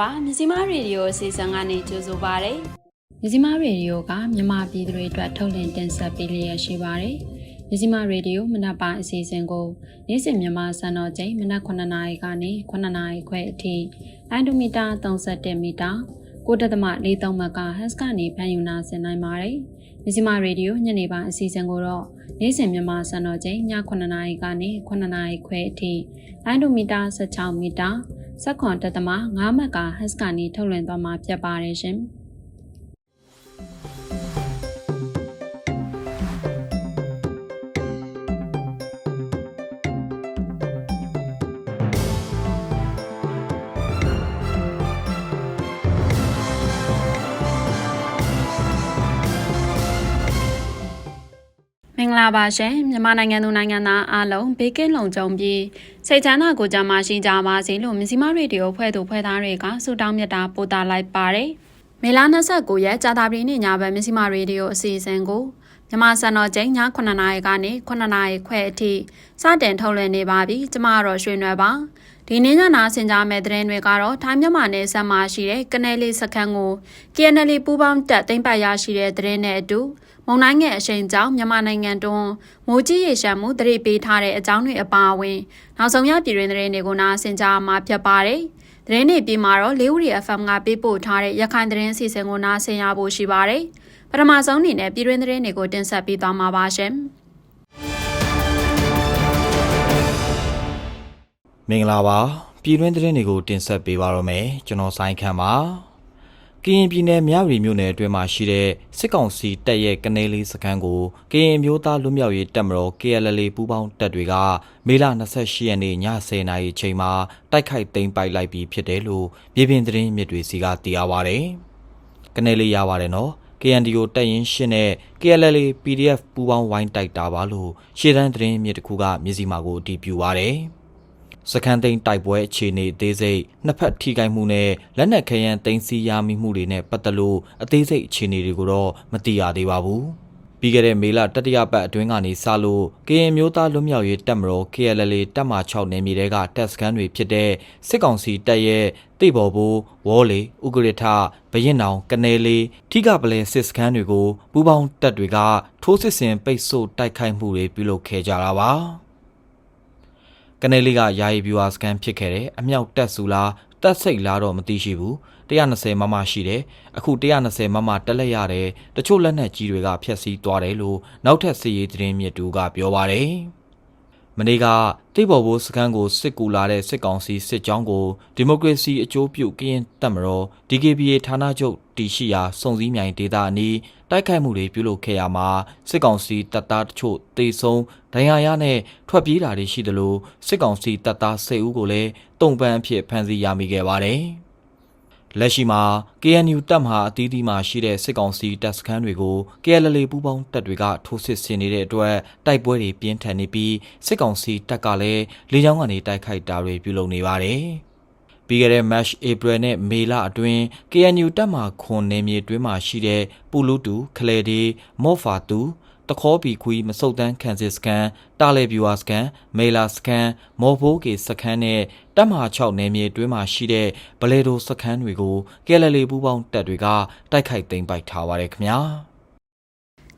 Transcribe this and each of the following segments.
င်္ဂလာပါမြစီမရေဒီယိုအစီအစဉ်ကနေကြိုဆိုပါရစေမြစီမရေဒီယိုကမြန်မာပြည်သူတွေအတွက်ထုတ်လင်းတင်ဆက်ပေးလျက်ရှိပါတယ်မြစီမရေဒီယိုမနက်ပိုင်းအစီအစဉ်ကိုနေ့စဉ်မြန်မာစံတော်ချိန်မနက်9:00နာရီကနေ9:00နာရီခွဲအထိလိုင်းဒိုမီတာ31မီတာ 9.43မကဟတ်စကနေဖန်ယူနာဆင်နိုင်ပါတယ်မြစီမရေဒီယိုညနေပိုင်းအစီအစဉ်ကိုတော့နေ့စဉ်မြန်မာစံတော်ချိန်ည9:00နာရီကနေ9:00နာရီခွဲအထိလိုင်းဒိုမီတာ16မီတာစက်ခွန်တက်သမ9မက်ကဟတ်စကနေထုတ်လွှင့်သွားမှာဖြစ်ပါတယ်ရှင်။ မင်္ဂလာပါရှင်မြန်မာနိုင်ငံသူနိုင်ငံသားအားလုံးဘေးကင်းလုံခြုံပြီးစိတ်ချမ်းသာကိုယ်ကျန်းမာရှိကြပါစေလို့မြစီမရေဒီယိုဖွဲ့သူဖွဲ့သားတွေကဆုတောင်းမြတ်တာပို့တာလိုက်ပါတယ်မေလ29ရက်ကြာတာပြည်နေ့ညဘက်မြစီမရေဒီယိုအစီအစဉ်ကို မြန်မာစံတော်ချိန်ည9:00နာရီကနေ9:00နာရီခွဲအထိစတင်ထုတ်လွှင့်နေပါပြီကျမကတော့ရွှေနွယ်ပါဒီနေ့ညနာဆင်ကြမဲ့တဲ့တွေကတော့ထိုင်းမြန်မာနယ်စပ်မှာရှိတဲ့ကနေလေးစခန်းကို KNL ပူးပေါင်းတပ်သိမ်းပိုက်ရရှိတဲ့တဲ့နဲ့အတူမုံတိုင်းငယ်အရှိန်ကြောင့်မြန်မာနိုင်ငံတွန်းမိုးကြီးရေရှမ်းမှုတရိပ်ပေးထားတဲ့အကြောင်းတွေအပါအဝင်နောက်ဆုံးရပြည်တွင်သတင်းတွေကိုနားဆင်ကြမှာဖြစ်ပါတယ်။သတင်းတွေပြီးမှာတော့လေးဦးရီ FM ကပေးပို့ထားတဲ့ရခိုင်သတင်းအစီအစဉ်ကိုနားဆင်ရဖို့ရှိပါတယ်။ ပထမဆုံးအနေနဲ့ပြည်တွင်သတင်းတွေကိုတင်ဆက်ပေးသွားမှာပါရှင်။မင်္ဂလာပါပြည်တွင်းသတင်းတွေကိုတင်ဆက်ပေးပါရမယ်ကျွန်တော်ဆိုင်ခန့်ပါကရင်ပြည်နယ်မြရီမြို့နယ်အတွင်းမှာရှိတဲ့စစ်ကောင်စီတပ်ရဲ့ကနေလေးစခန်းကိုကရင်မျိုးသားလူမျိုးရေးတပ်မတော် KLL ပူးပေါင်းတပ်တွေကမေလ28ရက်နေ့ည10:00နာရီချိန်မှာတိုက်ခိုက်သိမ်းပိုက်လိုက်ပြီးဖြစ်တယ်လို့ပြည်ပင်သတင်းမြစ်တွေစီကသိရပါဗျ။ကနေလေးရပါတယ်နော် KNDO တပ်ရင်းရှင်းနဲ့ KLL PDF ပူးပေါင်းဝိုင်းတိုက်တာပါလို့ရှေ့တန်းသတင်းမြစ်တစ်ခုကမြစည်းမာကိုအတည်ပြုပါရတယ်။စကန်သိန်းတိုက်ပွဲအခြေအနေအသေးစိတ်နှစ်ဖက်ထိခိုက်မှုနဲ့လက်နက်ခဲယမ်းသိမ်းဆည်းရမိမှုတွေနဲ့ပတ်သက်လို့အသေးစိတ်အခြေအနေတွေကိုတော့မသိရသေးပါဘူး။ ပြီးခဲ့တဲ့မေလတတိယပတ်အတွင်းကနေစလို့ကရင်မျိုးသားလွတ်မြောက်ရေးတပ်မတော် KLL တပ်မ6နယ်မြေတဲကတပ်စခန်းတွေဖြစ်တဲ့စစ်ကောင်စီတပ်ရဲ့တိတ်ဘော်ဘိုးဝေါ်လီဥကရထဘရင်နောင်ကနေလေးထိကပလဲစစ်စခန်းတွေကိုပူးပေါင်းတပ်တွေကထိုးစစ်ဆင်ပိတ်ဆို့တိုက်ခိုက်မှုတွေပြုလုပ်ခဲ့ကြတာပါ။ကနေလေးကယာယီဗျူဟာစကန်ဖြစ်ခဲ့တယ်အမြောက်တက်စုလားတက်စိတ်လားတော့မသိရှိဘူး 120မမရှိတယ်အခု120မမတက်လက်ရတယ်တချို့လက်နက်ကြီးတွေကဖျက်ဆီးသွားတယ်လို့နောက်ထပ်စစ်ရေးသတင်းမြစ်တူကပြောပါတယ်မနေ့ကတိဘော်ဘိုးစခန်းကိုစစ်ကူလာတဲ့စစ်ကောင်စီစစ်ကြောင်းကိုဒီမိုကရေစီအကျိုးပြုကရင်တပ်မတော် DKBA ဌာနချုပ်တည်ရှိရာစုံစည်းမြိုင်ဒေသအနီးတိုက်ခိုက်မှုတွေပြုလုပ်ခဲ့ရမှာစစ်ကောင်စီတပ်သားတချို့တေဆုံးဒဏ်ရာရနဲ့ထွက်ပြေးတာတွေရှိသလိုစစ်ကောင်စီတပ်သား10ဦးကိုလည်းတုံပန်းအဖြစ်ဖမ်းဆီးရမိခဲ့ပါတယ်။ လက်ရှိမှာ KNU တပ်မဟာအသီးသီးမှာရှိတဲ့စစ်ကောင်စီတပ်စခန်းတွေကို KLL ပူးပေါင်းတပ်တွေကထိုးစစ်ဆင်နေတဲ့အတွက်တိုက်ပွဲတွေပြင်းထန်နေပြီးစစ်ကောင်စီတပ်ကလည်းလေကြောင်းကနေတိုက်ခိုက်တာတွေပြုလုပ်နေပါတယ်။ပြီးခဲ့တဲ့ March April နဲ့မေလအတွင်း KNU တပ်မှခွန်နယ်မြေတွင်းမှာရှိတဲ့ပူလူတူခလေဒီမော့ဖာတူ တခေါပီခွီမစုတ်တန်းခန်စစ်စကန်တာလေဗျူဟာစကန်မေလာစကန်မော်ဘိုးကေစကန်နဲ့တပ်မဟာ6နယ်မြေတွင်းမှာရှိတဲ့ဘလေဒိုစကန်တွေကိုကဲလလီပူးပေါင်းတပ်တွေကတိုက်ခိုက်သိမ်းပိုက်ထားပါတယ်ခင်ဗျာ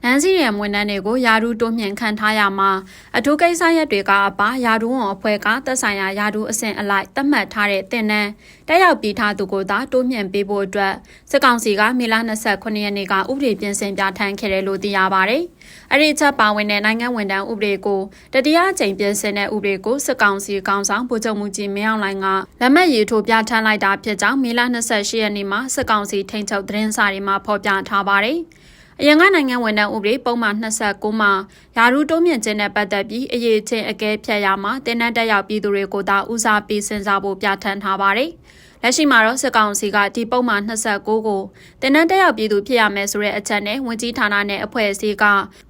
နန်းစီရန်ဝန်ထမ်းတွေကိုယာဒူတိုးမြင့်ခံထားရမှာအထူးကိစ္စရက်တွေကအပါယာဒူဝန်အဖွဲ့ကသက်ဆိုင်ရာယာဒူအဆင့်အလိုက်သတ်မှတ်ထားတဲ့တင်နန်းတက်ရောက်ပြီးထားသူကိုသာတိုးမြင့်ပေးဖို့အတွက်စစ်ကောင်စီကမေလ29ရက်နေ့ကဥပဒေပြင်ဆင်ပြဋ္ဌာန်းခဲ့တယ်လို့သိရပါတယ်။အဲ့ဒီချက်ပါဝင်တဲ့နိုင်ငံဝန်ထမ်းဥပဒေကိုတတိယအကြိမ်ပြင်ဆင်တဲ့ဥပဒေကိုစစ်ကောင်စီကောင်ဆောင်ဗိုလ်ချုပ်မှုကြီးမင်းအောင်လှိုင်ကလက်မှတ်ရေးထိုးပြဋ္ဌာန်းလိုက်တာဖြစ်ကြောင်းမေလ28ရက်နေ့မှာစစ်ကောင်စီထိန်းချုပ်သတင်းစာတွေမှာဖော်ပြထားပါတယ်။ အရင်ကနိုင်ငံဝန်ထမ်းဥပဒေပုံမှန်29မှာယာရုတိုးမြင့်ခြင်းနဲ့ပတ်သက်ပြီးအရေးချင်းအကဲဖြတ်ရမှာတင်နန်းတက်ရောက်ပြည်သူတွေကိုသာဦးစားပေးစဉ်းစားဖို့ပြဋ္ဌာန်းထားပါတယ်။လက်ရှိမှာတော့စစ်ကောင်စီကဒီပုံမှန်29ကိုတင်နန်းတက်ရောက်ပြည်သူဖြစ်ရမယ်ဆိုတဲ့အချက်နဲ့ဝင်ကြီးဌာနနဲ့အဖွဲ့အစည်းက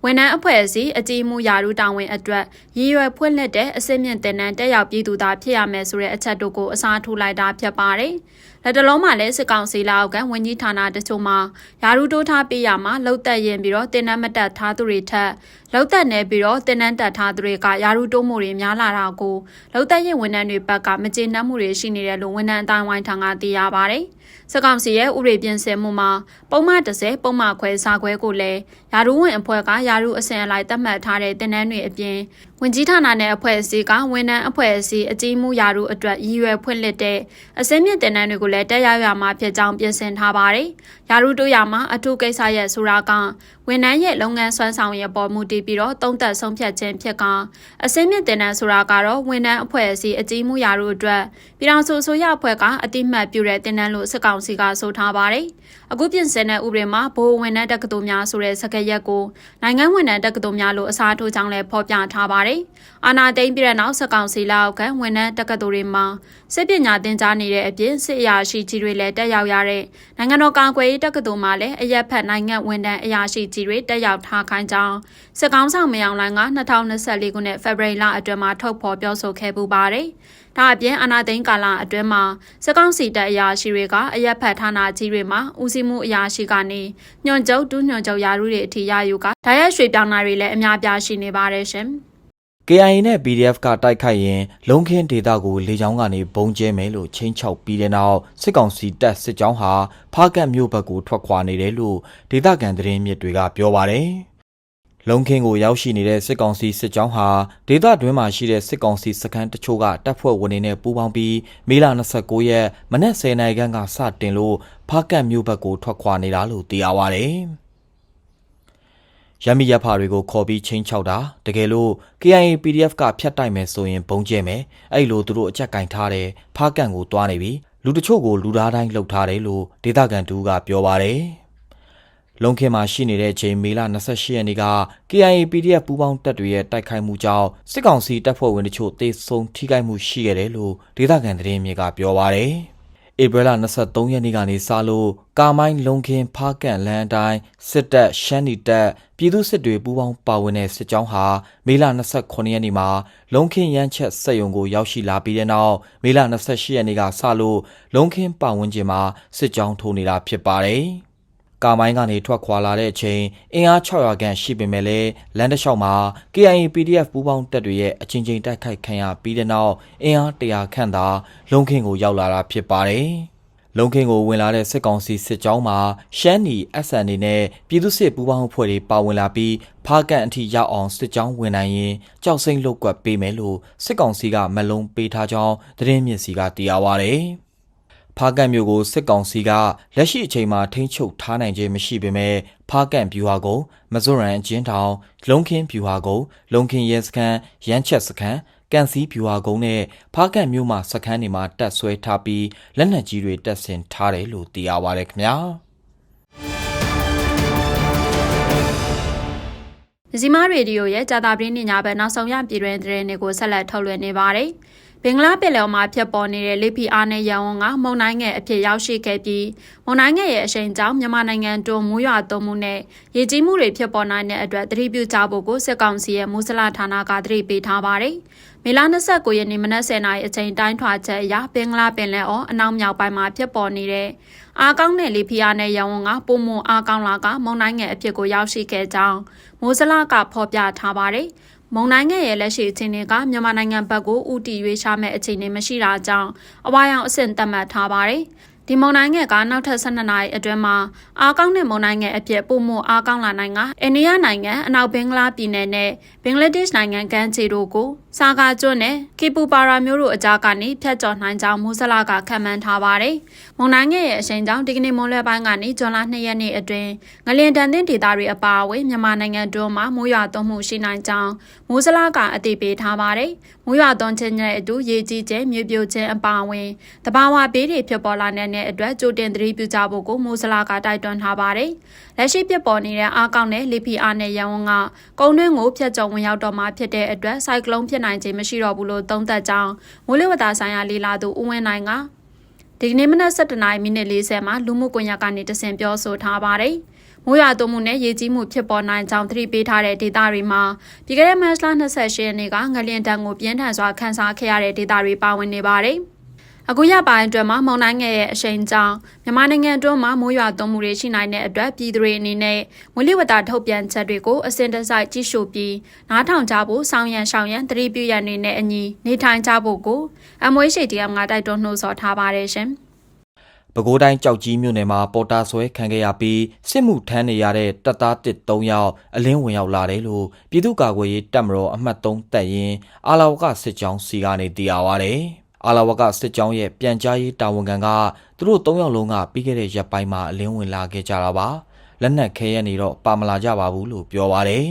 ဝန်ထမ်းအဖွဲ့အစည်းအကြီးမှုယာရုတာဝန်အတွက်ရည်ရွယ်ဖွင့်လှစ်တဲ့အစစ်မြင့်တင်နန်းတက်ရောက်ပြည်သူသာဖြစ်ရမယ်ဆိုတဲ့အချက်တို့ကိုအစားထိုးလိုက်တာဖြစ်ပါတယ်။ လက်တလုံးမှာလည်းစစ်ကောင်စီလက်အောက်ကဝန်ကြီးဌာနတချို့မှာယာရုတိုးထားပေးရမှာလှုပ်သက်ရင်ပြီးတော့တင်နန်းမတက်ထားသူတွေထက်လှုပ်သက်နေပြီးတော့တင်နန်းတက်ထားသူတွေကယာရုတိုးမှုတွေများလာတာကိုလှုပ်သက်ရင်ဝန်ထမ်းတွေဘက်ကမကျေနပ်မှုတွေရှိနေတယ်လို့ဝန်ထမ်းအတိုင်းဝိုင်းထံကသိရပါတယ်။စကောင်စီရဲ့ဥပဒေပြင်ဆင်မှုမှာပုံမှန်30ပုံမှန်ခွဲစာခွဲကိုလည်းယာရုဝင်အဖွဲ့ကယာရုအစဉ်အလိုက်သတ်မှတ်ထားတဲ့တင်နန်းတွေအပြင် ဝင်ကြီးဌာနနဲ့အဖွဲ့အစည်းကဝန်ထမ်းအဖွဲ့အစည်းအကြီးမှုယာရုအတွက်ရည်ရွယ်ဖွင့်လှစ်တဲ့အစင်းမြင့်တင်နန်းတွေကိုလည်းတက်ရောက်ရမှာဖြစ်ကြောင်းပြင်ဆင်ထားပါတယ်။ယာရုတို့ရမှာအထူးကိစ္စရဲ့ဆိုတာကဝန်ထမ်းရဲ့လုပ်ငန်းစွမ်းဆောင်ရည်ပေါ်မူတည်ပြီးတော့တုံးသက်ဆုံးဖြတ်ခြင်းဖြစ်ကအစင်းမြင့်တင်နန်းဆိုတာကတော့ဝန်ထမ်းအဖွဲ့အစည်းအကြီးမှုယာရုအတွက်ပြည်ထောင်စုအစိုးရအဖွဲ့ကအတိမတ်ပြုတဲ့တင်နန်းလို့စစ်ကောင်စီကဆိုထားပါတယ်။ အခုပြင်ဆင်တဲ့ဥပဒေမှာဘိုးဝန်ထမ်းတက္ကသိုလ်များဆိုတဲ့စကားရက်ကိုနိုင်ငံဝန်ထမ်းတက္ကသိုလ်များလို့အစားထိုးကြောင်းလည်းဖော်ပြထားပါတယ်။အာနာသိမ့်ပြည်တဲ့နောက်စကောင်စီလက်အောက်ကဝန်ထမ်းတက္ကသိုလ်တွေမှာစစ်ပညာသင်ကြားနေတဲ့အပြင်စစ်အရာရှိကြီးတွေလည်းတက်ရောက်ရတဲ့နိုင်ငံတော်ကာကွယ်ရေးတက္ကသိုလ်မှာလည်းအရက်ဖက်နိုင်ငံဝန်ထမ်းအရာရှိကြီးတွေတက်ရောက်ထားခိုင်းကြောင်းစစ်ကောင်ဆောင်မယောင်လိုင်းက2024ခုနှစ်ဖေဖော်ဝါရီလအတွင်းမှာထုတ်ဖော်ပြောဆိုခဲ့ပူပါတယ်။ဒါအပြင်အာနာသိန်းကာလအတွင်းမှာစကောင်းစီတပ်အရာရှိတွေကအရက်ဖတ်ဌာနကြီးတွေမှာဦးစီးမှုအရာရှိကနေညွန့်ကျုပ်ဒုညွန့်ကျုပ်ယာရုတွေအထိရယူကဓာတ်ရိုက်ရွှေပြောင်းတာတွေလည်းအများပြားရှိနေပါတယ်ရှင်။ KIA နဲ့ PDF ကတိုက်ခိုက်ရင်လုံခင်းဒေတာကိုလေကြောင်းကနေဘုံကျဲမယ်လို့ချင်းချောက်ပြီးတဲ့နောက်စစ်ကောင်စီတပ်စစ်ကြောင်းဟာဖားကတ်မြို့ဘက်ကိုထွက်ခွာနေတယ်လို့ဒေသခံသတင်းမြစ်တွေကပြောပါတယ်။ လုံခင်းကိုရောက်ရှိနေတဲ့စစ်ကောင်စီစစ်ကြောင်းဟာဒေသတွင်းမှာရှိတဲ့စစ်ကောင်စီစခန်းတချို့ကတပ်ဖွဲ့ဝင်တွေနဲ့ပူးပေါင်းပြီးမေလ29ရက်မနက်10:00နာရီခန့်ကစတင်လို့ဖားကတ်မြို့ဘက်ကိုထွက်ခွာနေတာလို့သိရပါတယ်။ရမီရဖာတွေကိုခေါ်ပြီးချင်းချောက်တာတကယ်လို့ KIA PDF ကဖျက်တိုက်မယ်ဆိုရင်ဘုံကျဲမယ်အဲ့လိုသူတို့အကြက်ကင်ထားတယ်ဖားကန်ကိုတွားနေပြီလူတချို့ကိုလူသားတိုင်းလှုပ်ထားတယ်လို့ဒေသခံတူကပြောပါတယ် လုံခင်မှာရှိနေတဲ့အချိန်မေလ28ရက်နေ့က KIA PDF ပူးပေါင်းတပ်တွေရဲ့တိုက်ခိုက်မှုကြောင့်စစ်ကောင်စီတပ်ဖွဲ့ဝင်တချို့တေဆုံးထိခိုက်မှုရှိခဲ့တယ်လို့ဒေသခံသတင်းမြေကပြောပါတယ်ဧပြီလ23ရက်နေ့ကနေစလို့ကာမိုင်းလုံခင်းဖားကန့်လန်းအတိုင်းစစ်တပ်ရှမ်းနီတပ်ပြည်သူစစ်တွေပူးပေါင်းပါဝင်တဲ့စစ်ကြောင်းဟာမေလ29ရက်နေ့မှာလုံခင်းရမ်းချက်စက်ယုံကိုရောက်ရှိလာပြီးတဲ့နောက်မေလ28ရက်နေ့ကစလို့လုံခင်းပါဝင်ခြင်းမှာစစ်ကြောင်းထိုးနေတာဖြစ်ပါတယ်။ ကာမိုင်းကနေထွက်ခွာလာတဲ့အချိန်အင်အား600ခန့်ရှိပေမဲ့လည်းလမ်းတစ်လျှောက်မှာ KIA PDF ပူးပေါင်းတပ်တွေရဲ့အချင်းချင်းတိုက်ခိုက်ခံရပြီးတဲ့နောက်အင်အား100ခန့်သာလုံခင်းကိုရောက်လာတာဖြစ်ပါတယ်။လုံခင်းကိုဝင်လာတဲ့စစ်ကောင်စီစစ်ကြောင်းမှာရှမ်းနီ SN နဲ့ပြည်သူစစ်ပူးပေါင်းအဖွဲ့တွေပါဝင်လာပြီးဖားကန်အထိရောက်အောင်စစ်ကြောင်းဝင်နိုင်ရင်ကြောက်စိမ့်လုတ်ကွက်ပေးမယ်လို့စစ်ကောင်စီကမလုံးပေးထားကြောင်းသတင်းမြင့်စီကသိရပါဗျ။ ဖားကန်မြို့ကိုစစ်ကောင်စီကလက်ရှိအချိန်မှာထိန်းချုပ်ထားနိုင်ခြင်းမရှိပေမဲ့ဖားကန်ဗျူဟာကုန်းမဇွရန်အချင်းတောင်လုံခင်းဗျူဟာကုန်းလုံခင်းရဲစခန်းရမ်းချက်စခန်းကန်စီဗျူဟာကုန်းနဲ့ဖားကန်မြို့မှာစခန်းတွေမှာတက်ဆွဲထားပြီးလက်နက်ကြီးတွေတက်ဆင်ထားတယ်လို့သိရပါတယ်ခင်ဗျာ။ဇီမာရေဒီယိုရဲ့ကြာတာပရင်းညညာဘက်နောက်ဆုံးရပြည်တွင်သတင်းတွေကိုဆက်လက်ထုတ်လွှင့်နေပါတယ်။ ဘင်္ဂလားပင်လယ်မှာဖြစ်ပေါ်နေတဲ့လေဖိအားနဲ့ရန်ဝန်ကမုန်တိုင်းငယ်အဖြစ်ရောက်ရှိခဲ့ပြီးမုန်တိုင်းငယ်ရဲ့အရှိန်ကြောင့်မြန်မာနိုင်ငံတွင်းမူးရွာသွန်းမှုနဲ့ရေကြီးမှုတွေဖြစ်ပေါ်နိုင်တဲ့အတွက်သတိပြုကြဖို့ကိုစစ်ကောင်စီရဲ့မူစလဌာနကသတိပေးထားပါတယ်။မေလ29ရက်နေ့မနက်10:00နာရီအချိန်တိုင်းထွာချက်အရဘင်္ဂလားပင်လယ်အော်အနောက်မြောက်ပိုင်းမှာဖြစ်ပေါ်နေတဲ့အားကောင်းတဲ့လေဖိအားနဲ့ရန်ဝန်ကပုံမအားကောင်းလာကမုန်တိုင်းငယ်အဖြစ်ကိုရောက်ရှိခဲ့ကြောင်းမိုးစလကဖော်ပြထားပါတယ်။ မုံတိုင်းငယ်ရဲ့လက်ရှိအခြေအနေကမြန်မာနိုင်ငံဘက်ကိုဥတီရွေးရှားမဲ့အခြေအနေမရှိတာကြောင့်အဝါရောင်အဆင့်သတ်မှတ်ထားပါတယ်။ဒီမုံတိုင်းငယ်ကနောက်ထပ်12နာရီအတွင်းမှာအားကောင်းတဲ့မုံတိုင်းငယ်အဖြစ်ပုံမအားကောင်းလာနိုင်ကအိန္ဒိယနိုင်ငံအနောက်ဘင်္ဂလားပြည်နယ်နဲ့ဘင်္ဂလားဒေ့ရှ်နိုင်ငံကမ်းခြေတို့ကို စာကာကျွန်းနဲ့ကီပူပါရာမျိုးတို့အကြားကနေဖြတ်ကျော်နိုင်ကြောင်းမူဆလာကခံမှန်းထားပါတယ်။မုံတိုင်းငယ်ရဲ့အရှိန်ကြောင့်ဒီကနေ့မွန်လွယ်ပိုင်းကနေဇွန်လ2ရက်နေ့အတွင်းငလျင်တန်တဲ့ဒေသတွေအပါအဝင်မြန်မာနိုင်ငံတွင်းမှာမိုးရွာသွန်းမှုရှိနိုင်ကြောင်းမူဆလာကအသိပေးထားပါတယ်။မိုးရွာသွန်းခြင်းနဲ့အတူရေကြီးခြင်းမြေပြိုခြင်းအပါအဝင်တဘာဝဘေးတွေဖြစ်ပေါ်လာတဲ့အတွက်ကြိုတင်သတိပြုကြဖို့ကိုမိုးစလာကတိုက်တွန်းထားပါတယ်။လက်ရှိပြပေါ်နေတဲ့အားကောင်းတဲ့လေဖိအားနဲ့ရန်ဝန်ကကုန်းတွင်းကိုဖျက်ကျော်ဝင်ရောက်တော့မှဖြစ်တဲ့အတွက်စိုက်ကလုန်းဖြစ်နိုင်ခြင်းမရှိတော့ဘူးလို့သုံးသပ်ကြောင်းမိုးလေဝသဆိုင်ရာလေလာသူဦးဝင်းနိုင်ကဒီကနေ့မနက်7:00နာရီမိနစ်40မှာလူမှုကွန်ရက်ကနေတဆင့်ပြောဆိုထားပါတယ်။မိုးရွာသွန်းမှုနဲ့ရေကြီးမှုဖြစ်ပေါ်နိုင်ကြောင်းသတိပေးထားတဲ့ဒေသတွေမှာပြည်ခဲ့တဲ့မတ်လ28ရက်နေ့ကငလျင်တန်းကိုပြင်းထန်စွာခန်းစားခဲ့ရတဲ့ဒေသတွေပါဝင်နေပါတယ်။ အခုရပိုင်းအတွက်မှာမုန်တိုင်းငယ်ရဲ့အရှိန်ကြောင့်မြန်မာနိုင်ငံအတွင်းမှာမိုးရွာသွန်းမှုတွေရှိနိုင်တဲ့အတွက်ပြည်သူတွေအနေနဲ့မွေးလဝတထုတ်ပြန်ချက်တွေကိုအစဉ်တစိုက်ကြည့်ရှုပြီးနားထောင်ကြဖို့စောင့်ရန်ရှောင်ရန်တတိပြုရန်တွေနဲ့အညီနေထိုင်ကြဖို့ကိုအမွေးရှိတီအမ်ကတိုက်တွန်းနှိုးဆော်ထားပါတယ်ရှင်။ပဲခူးတိုင်းကြောက်ကြီးမြို့နယ်မှာပေါ်တာဆွဲခံခဲ့ရပြီးစစ်မှုထမ်းနေရတဲ့တပ်သားတစ်3ယောက်အလင်းဝင်ရောက်လာတယ်လို့ပြည်သူ့ကာကွယ်ရေးတပ်မတော်အမှတ်3တပ်ရင်းအာလာဝကစစ်ကြောင်းစီကနေသိရပါဗျ။ အာလာဝကစစ်ကြောင်းရဲ့ပြန်ကြားရေးတာဝန်ခံကသူတို့3ယောက်လုံးကပြီးခဲ့တဲ့ရက်ပိုင်းမှာအလင်းဝင်လာခဲ့ကြတာပါ။လက်နက်ခဲရနေတော့ပါမလာကြပါဘူးလို့ပြောပါတယ်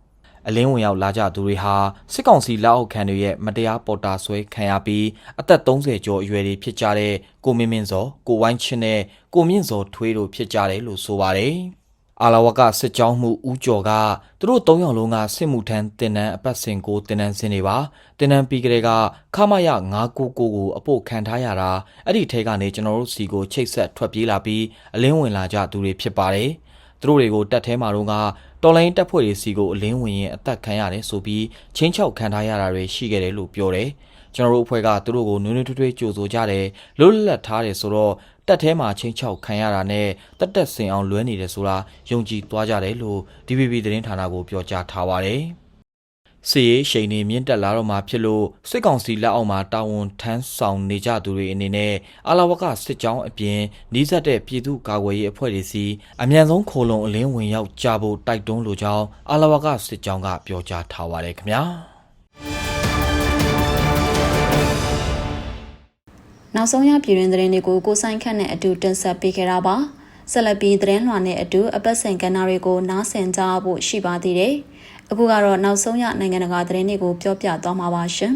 ။အလင်းဝင်ရောက်လာကြသူတွေဟာစစ်ကောင်စီလက်အောက်ခံတွေရဲ့မတရားပေါ်တာဆွဲခံရပြီးအသက်30ကျော်အရွယ်တွေဖြစ်ကြတဲ့ကိုမင်းမင်းစောကိုဝိုင်းချင်းနဲ့ကိုမြင့်စောထွေးတို့ဖြစ်ကြတယ်လို့ဆိုပါတယ်။ အာလာဝကစစ်ကြောင်းမှုဦးကျော်ကသူတို့၃ယောက်လုံးကစစ်မှုထမ်းတင်နန်းအပတ်စဉ်ကိုတင်နန်းစင်းတွေပါတင်နန်းပြီးကလေးကခမရ999ကိုအဖို့ခံထားရတာအဲ့ဒီထဲကနေကျွန်တော်တို့စီကိုချိတ်ဆက်ထွက်ပြေးလာပြီးအလင်းဝင်လာကြသူတွေဖြစ်ပါတယ်။သူတို့တွေကိုတက်ထဲမှာတော့ကတော်လိုင်းတပ်ဖွဲ့တွေစီကိုအလင်းဝင်ရင်အသက်ခံရတယ်ဆိုပြီးချင်းချောက်ခံထားရတာတွေရှိခဲ့တယ်လို့ပြောတယ်။ ကျွန်တော်တို့အဖွဲ့ကသူတို့ကိုနွေးနွေးထွေးထွေးကြိုဆိုကြတယ်လွတ်လပ်ထားတယ်ဆိုတော့တက်ထဲမှာချင်းချောက်ခံရတာနဲ့တက်တက်စင်အောင်လွဲနေတယ်ဆိုတာယုံကြည်သွားကြတယ်လို့ DVB သတင်းဌာနကိုပြောကြားထားပါတယ်။စီရေးရှိန်နေမြင့်တက်လာတော့မှဖြစ်လို့စစ်ကောင်စီလက်အောက်မှာတာဝန်ထမ်းဆောင်နေကြသူတွေအနေနဲ့အာလာဝကစစ်ကြောင်းအပြင်နှီးစပ်တဲ့ပြည်သူ့ကာကွယ်ရေးအဖွဲ့တွေစီအ мян ဆုံးခိုလုံအလင်းဝင်ရောက်ကြဖို့တိုက်တွန်းလိုကြောင်းအာလာဝကစစ်ကြောင်းကပြောကြားထားပါတယ်ခင်ဗျာ။ နောက်ဆုံးရပြည်တွင်သတင်းတွေကိုကိုဆိုင်ခန့်နဲ့အတူတင်ဆက်ပေးခဲ့တာပါဆက်လက်ပြီးသတင်းလွှာနဲ့အတူအပတ်စဉ်ကဏ္ဍတွေကိုနားဆင်ကြဖို့ရှိပါသေးတယ်အခုကတော့နောက်ဆုံးရနိုင်ငံတကာသတင်းတွေကိုပြောပြသွားမှာပါရှင်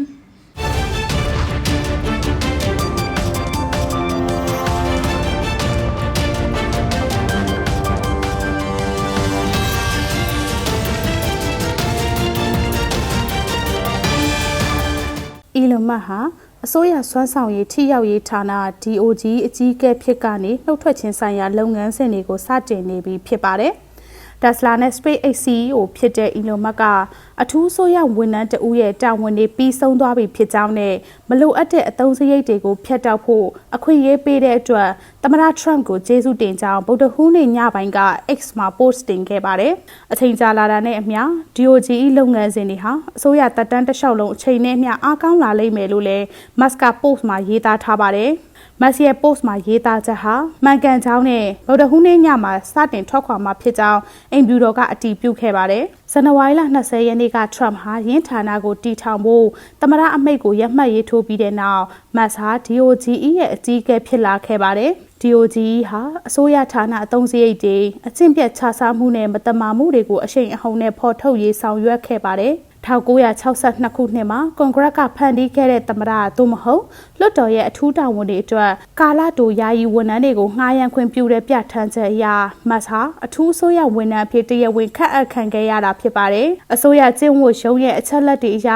အီလွန်မတ်ဟာ အစိုးရစွမ်းဆောင်ရေးထိရောက်ရေးဌာန DOG အကြီးအကဲဖြစ်ကနေနှုတ်ထွက်ခြင်းဆိုင်ရာလုပ်ငန်းစဉ်တွေကိုစတင်နေပြီဖြစ်ပါတယ်။ Tesla နဲ့ SpaceX CEO ဖြစ်တဲ့ Elon Musk ကအထူးဆိုရဝန်ထမ်းတဦးရဲ့တာဝန်တွေပြီးဆုံးသွားပြီဖြစ်ကြောင်းနဲ့မလိုအပ်တဲ့အသုံးစရိတ်တွေကိုဖျက်တောက်ဖို့အခွင့်အရေးပေးတဲ့အတွက်သမ္မတ Trump ကိုကျေးဇူးတင်ကြောင်းဗုဒ္ဓဟူးနေ့ညပိုင်းက X မှာ post တင်ခဲ့ပါတယ်။အချိန်ကြာလာတာနဲ့အမျှ DOGE လုပ်ငန်းစဉ်တွေဟာအစိုးရတပ်တန်းတစ်လျှောက်လုံးအချိန်နဲ့အမျှအားကောင်းလာလိမ့်မယ်လို့လည်း Musk က post မှာရေးသားထားပါတယ်။ မက်ဆီရဲ့ post မှာရေးသားချက်ဟာမှန်ကန်ကြောင်းနဲ့ဗုဒ္ဓဟူးနေ့ညမှာစတင်ထွက်ခွာမှာဖြစ်ကြောင်းအိမ်ဖြူတော်ကအတည်ပြုခဲ့ပါတယ်။ဇန်နဝါရီလ20ရက်နေ့က Trump ဟာရင်းဌာနကိုတီထောင်ဖို့သမရအမိတ်ကိုရမှတ်ရေးထိုးပြီးတဲ့နောက်မက်ဆာ DOGE ရဲ့အကြီးအကဲဖြစ်လာခဲ့ပါတယ်။ DOGE ဟာအစိုးရဌာနအသုံးစရိတ်တွေအကျင့်ပြတ်ခြစားမှုနဲ့မတမာမှုတွေကိုအရှိန်အဟုန်နဲ့ဖော်ထုတ်ရေးဆောင်ရွက်ခဲ့ပါတယ်။ 1962ခုနှစ်မှာကွန်ဂရက်ကဖန်တီးခဲ့တဲ့သမ္မတသို့မဟုတ်လွှတ်တော်ရဲ့အထူးတာဝန်တွေအတွက်ကာလတိုယာယီဝန်ထမ်းတွေကိုငှားရမ်းခွင့်ပြုတဲ့ပြဋ္ဌာန်းချက်အရမတ်ဟာအထူးဆိုရဝန်ထမ်းအဖြစ်တရားဝင်ခန့်အပ်ခံခဲ့ရတာဖြစ်ပါတယ်။အစိုးရကျင့်ဝတ်ရုံးရဲ့အချက်လက်တွေအရ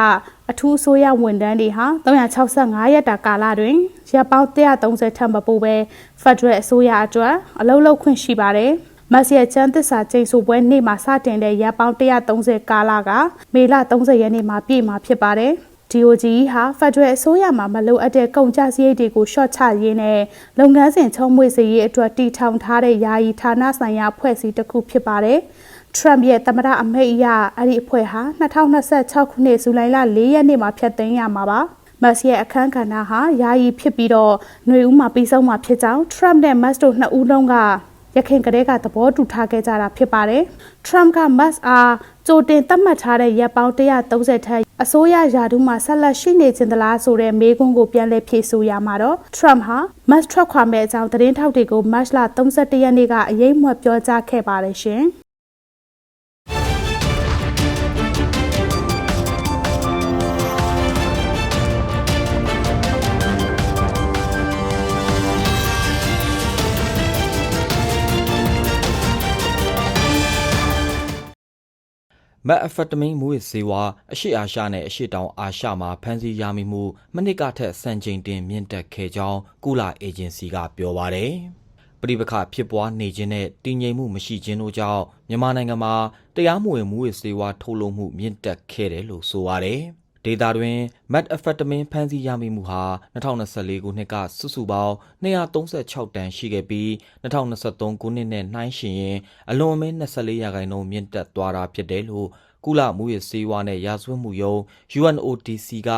အထူးဆိုရဝန်ထမ်းတွေဟာ365ရက်တာကာလတွင်ရပ်ပေါင်း130ထက်မပိုဘဲဖက်ဒရယ်အစိုးရအတွက်အလုပ်လုပ်ခွင့်ရှိပါတယ်။ မတ်ဆီယချန်သစ္စာကျိန်ဆိုပွဲနေ့မှာစတင်တဲ့ရပ်ပေါင်း130ကာလကမေလ30ရက်နေ့မှာပြည့်မှာဖြစ်ပါတယ်။ DOG ဟာဖက်ဒရယ်အစိုးရမှာမလိုအပ်တဲ့ကုန်ကျစရိတ်တွေကိုရှော့ချရင်းနဲ့လုပ်ငန်းစဉ်ချုံးမွေစေရေးအတွက်တည်ထောင်ထားတဲ့ယာယီဌာနဆိုင်ရာဖွဲ့စည်းတစ်ခုဖြစ်ပါတယ်။ Trump ရဲ့သမ္မတအမိန့်အရအဲ့ဒီအဖွဲ့ဟာ2026ခုနှစ်ဇူလိုင်လ4ရက်နေ့မှာဖျက်သိမ်းရမှာပါ။မတ်ရဲ့အခမ်းကဏ္ဍဟာယာယီဖြစ်ပြီးတော့ຫນွေဦးမှာပြီးဆုံးမှာဖြစ်ကြောင်း Trump နဲ့ Musk တို့နှစ်ဦးလုံးက ရခိုင်ကလေးကသဘောတူထားခဲ့ကြတာဖြစ်ပါတယ်။ Trump က Musk အားကြိုတင်သတ်မှတ်ထားတဲ့ရက်ပေါင်း130ထက်အစိုးရယာဒူးမှာဆက်လက်ရှိနေခြင်းသလားဆိုတဲ့မေးခွန်းကိုပြန်လည်ဖြေဆိုရမှာတော့ Trump ဟာ Musk ထွက်ခွာမဲ့အကြောင်းသတင်းထောက်တွေကို March လ31ရက်နေ့ကအရေးမွတ်ပြောကြားခဲ့ပါတယ်ရှင်။ မက်အဖက်တမင်းမူဝစ်ဆေးဝါးအရှိအာရှနဲ့အရှိတောင်အာရှမှာဖမ်းဆီးရမိမှုမနစ်ကထက်စံချိန်တင်မြင့်တက်ခဲ့ကြောင်းကုလအေဂျင်စီကပြောပါတယ်။ပြည်ပခဖြစ်ပွားနေခြင်းနဲ့တည်ငြိမ်မှုမရှိခြင်းတို့ကြောင့်မြန်မာနိုင်ငံမှာတရားမဝင်မူဝစ်ဆေးဝါးထုတ်လုပ်မှုမြင့်တက်ခဲ့တယ်လို့ဆိုပါတယ်။ ဒေတာတွင် methamphetamine ဖမ်းဆီးရမိမှုဟာ2024ခုနှစ်ကစုစုပေါင်း236တန်ရှိခဲ့ပြီး2023ခုနှစ်နဲ့နှိုင်းယှဉ်ရင်အလွန်အမင်း24ရာခိုင်နှုန်းမြင့်တက်သွားတာဖြစ်တယ်လို့ကုလမှုရေးစေဝါနဲ့ရာဇဝတ်မှုယုံ UNODC က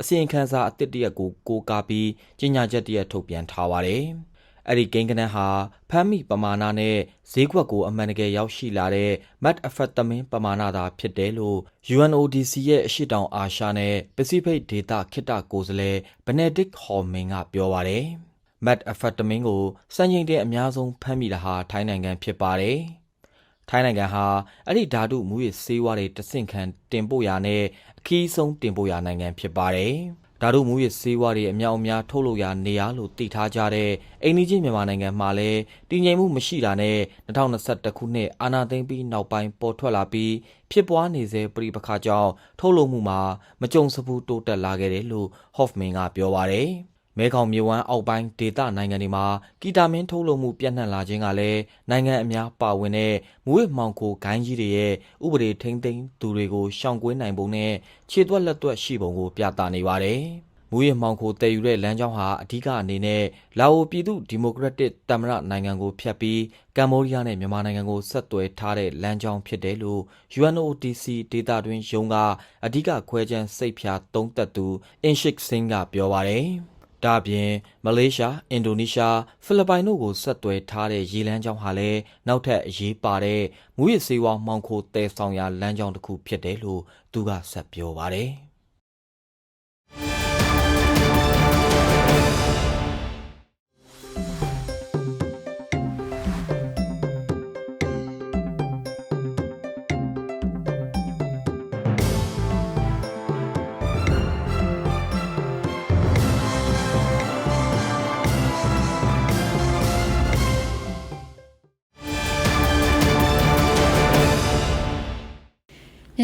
အစီရင်ခံစာအသစ်တစ်ရက်ကိုကိုးကားပြီးကြေညာချက်တစ်ရက်ထုတ်ပြန်ထားပါတယ်။ အဲ့ဒီကိန်းကနန်းဟာဖမ်းမိပမာဏနဲ့ဈေးကွက်ကိုအမှန်တကယ်ရောက်ရှိလာတဲ့ methamphetamine ပမာဏသာဖြစ်တယ်လို့ UNODC ရဲ့အရှိတောင်အာရှနဲ့ပစိဖိတ်ဒေသခေတ္တကိုယ်စားလှယ် Benedict Horman ကပြောပါတယ်။ methamphetamine ကိုစံချိန်တင်အများဆုံးဖမ်းမိတာဟာထိုင်းနိုင်ငံဖြစ်ပါတယ်။ထိုင်းနိုင်ငံဟာအဲ့ဒီဓာတုမူရစ်ဆေးဝါးတွေတဆင့်ခံတင်ပို့ရာနဲ့အခီးဆုံးတင်ပို့ရာနိုင်ငံဖြစ်ပါတယ်။ ဓာတုမူရစ်ဆေးဝါးတွေအများအများထုတ်လုပ်ရာနေရာလို့သိထားကြတဲ့အိန္ဒိချင်းမြန်မာနိုင်ငံမှာလည်းတည်ငြိမ်မှုမရှိတာနဲ့2021ခုနှစ်အာဏာသိမ်းပြီးနောက်ပိုင်းပေါ်ထွက်လာပြီးဖြစ်ပွားနေစေပြည်ပခါကြောင့်ထုတ်လုပ်မှုမှာမကြုံစဘူးတိုးတက်လာခဲ့တယ်လို့ Hoffman ကပြောပါတယ်။ မဲခေါင်မြေဝမ်းအောက်ပိုင်းဒေသနိုင်ငံတွေမှာကီတာမင်းထုတ်လုပ်မှုပြန့်နှံ့လာခြင်းကလည်းနိုင်ငံအများပါဝင်တဲ့မူဝစ်မှောင်ခိုဂိုင်းကြီးတွေရဲ့ဥပဒေထိန်းသိမ်းသူတွေကိုရှောင်ကွင်းနိုင်ပုံနဲ့ခြေသွက်လက်သွက်ရှိပုံကိုပြသနေပါတယ်။မူရမှောင်ခိုတည်ယူတဲ့လမ်းကြောင်းဟာအဓိကအနေနဲ့လာအိုပြည်သူဒီမိုကရက်တစ်တမရနိုင်ငံကိုဖျက်ပြီးကမ္ဘောဒီးယားနဲ့မြန်မာနိုင်ငံကိုဆက်သွယ်ထားတဲ့လမ်းကြောင်းဖြစ်တယ်လို့ UNODC ဒေတာတွင်ရုံးကအဓိကခွဲခြမ်းစိတ်ဖြာသုံးသက်သူအင်ရှစ်စင်းကပြောပါတယ်။ ဒါ့အပြင်မလေးရှား၊အင်ဒိုနီးရှား၊ဖိလစ်ပိုင်တို့ကိုဆက်သွယ်ထားတဲ့ရေလမ်းကြောင်းဟာလည်းနောက်ထပ်အရေးပါတဲ့မူရစ်စေဝါမှောင်ခိုတည်ဆောင်ရာလမ်းကြောင်းတစ်ခုဖြစ်တယ်လို့သူကဆက်ပြောပါတယ်။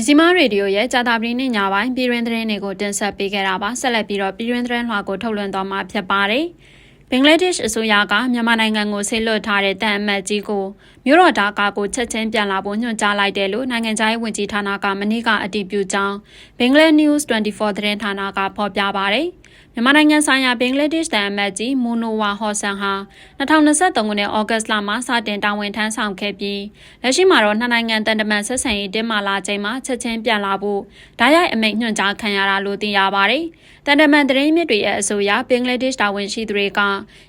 စီမားရေဒီယိုရဲ့ကြာတာပတိနေ့ညပိုင်းပြည်တွင်းသတင်းတွေကိုတင်ဆက်ပေးခဲ့တာပါဆက်လက်ပြီးတော့ပြည်တွင်းသတင်းလွှာကိုထုတ်လွှင့်သွားမှာဖြစ်ပါတယ်ဘင်္ဂလားဒေ့ရှ်အစိုးရကမြန်မာနိုင်ငံကိုဆေးလွှတ်ထားတဲ့တန်အမတ်ကြီးကို မြို့တော်ဒါကာကိုချက်ချင်းပြန်လာဖို့ညွှန်ကြားလိုက်တယ်လို့နိုင်ငံခြားရေးဝန်ကြီးဌာနကမနေ့ကအတည်ပြုကြောင်းဘင်္ဂလား News 24သတင်းဌာနကဖော်ပြပါဗျ။မြန်မာနိုင်ငံဆိုင်ရာဘင်္ဂလားဒေ့ရှ်တန်အမတ်ကြီးမိုနိုဝါဟော်ဆန်ဟာ2023ခုနှစ်ဩဂတ်စ်လမှာစတင်တာဝန်ထမ်းဆောင်ခဲ့ပြီးလက်ရှိမှာတော့နှစ်နိုင်ငံတန်တမန်ဆက်ဆံရေးတင်းမာလာချိန်မှာချက်ချင်းပြန်လာဖို့ဓာတ်ရိုက်အမိန့်ညွှန်ကြားခံရတာလို့သိရပါတယ်။တန်တမန်သတင်းမြစ်တွေရဲ့အဆိုအရဘင်္ဂလားဒေ့ရှ်တာဝန်ရှိသူတွေက